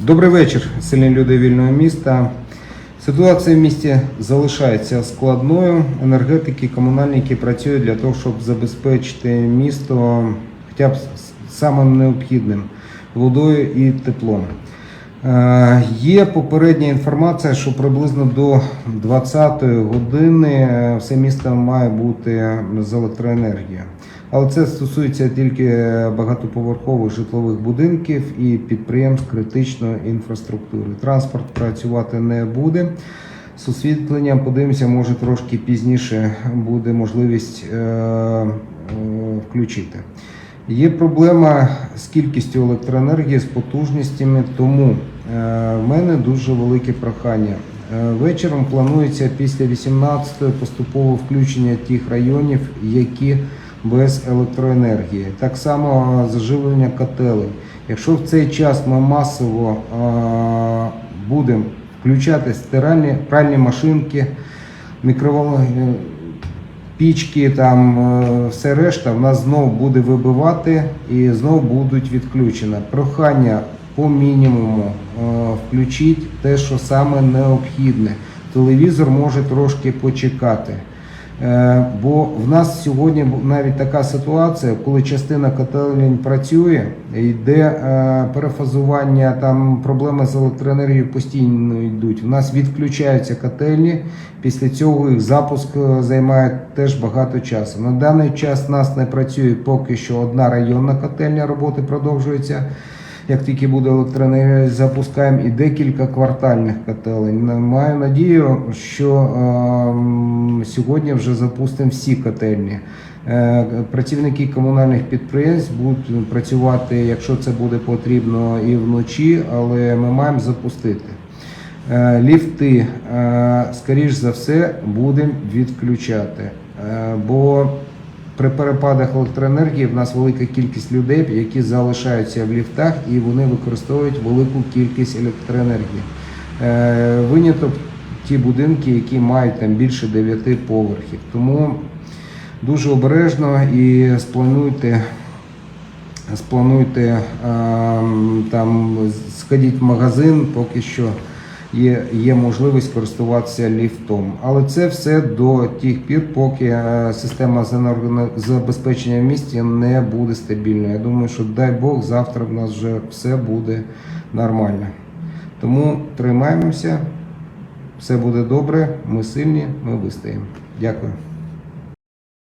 Добрий вечір, сильні люди вільного міста. Ситуація в місті залишається складною. Енергетики, комунальники працюють для того, щоб забезпечити місто хоча б самим необхідним водою і теплом. Е, Є попередня інформація, що приблизно до 20-ї години е, все місто має бути з електроенергією. Але це стосується тільки багатоповерхових житлових будинків і підприємств критичної інфраструктури. Транспорт працювати не буде. З освітленням подивимося, може трошки пізніше буде можливість е, е, включити. Є проблема з кількістю електроенергії, з потужностями, тому в мене дуже велике прохання. Е, Вечором планується після 18-ї поступове включення тих районів, які без електроенергії. Так само заживлення котелень. Якщо в цей час ми масово е, будемо включати стиральні пральні машинки, мікроволнові пічки, там е, все решта, в нас знову буде вибивати і знову будуть відключені. Прохання по мінімуму е, включіть те, що саме необхідне. Телевізор може трошки почекати. Е, Бо в нас сьогодні навіть така ситуація, коли частина котелень працює, йде е, перефазування, там проблеми з електроенергією постійно йдуть. У нас відключаються котельні, після цього їх запуск займає теж багато часу. На даний час в нас не працює поки що одна районна котельня, роботи продовжуються. Як тільки буде електроенергія, запускаємо і декілька квартальних котелень. Маю надію, що ем, сьогодні вже запустимо всі котельні. Е, Працівники комунальних підприємств будуть працювати, якщо це буде потрібно, і вночі, але ми маємо запустити. Е, Ліфти, е, скоріш за все, будемо відключати. Е, Бо при перепадах електроенергії в нас велика кількість людей, які залишаються в ліфтах і вони використовують велику кількість електроенергії. Е, Виняток ті будинки, які мають там більше 9 поверхів. Тому дуже обережно і сплануйте сплануйте ем, там сходіть в магазин, поки що є, є можливість користуватися ліфтом. Але це все до тих пір, поки е, система забезпечення в місті не буде стабільною. Я думаю, що дай Бог, завтра в нас вже все буде нормально. Тому тримаємося, все буде добре, ми сильні, ми вистоїмо. Дякую.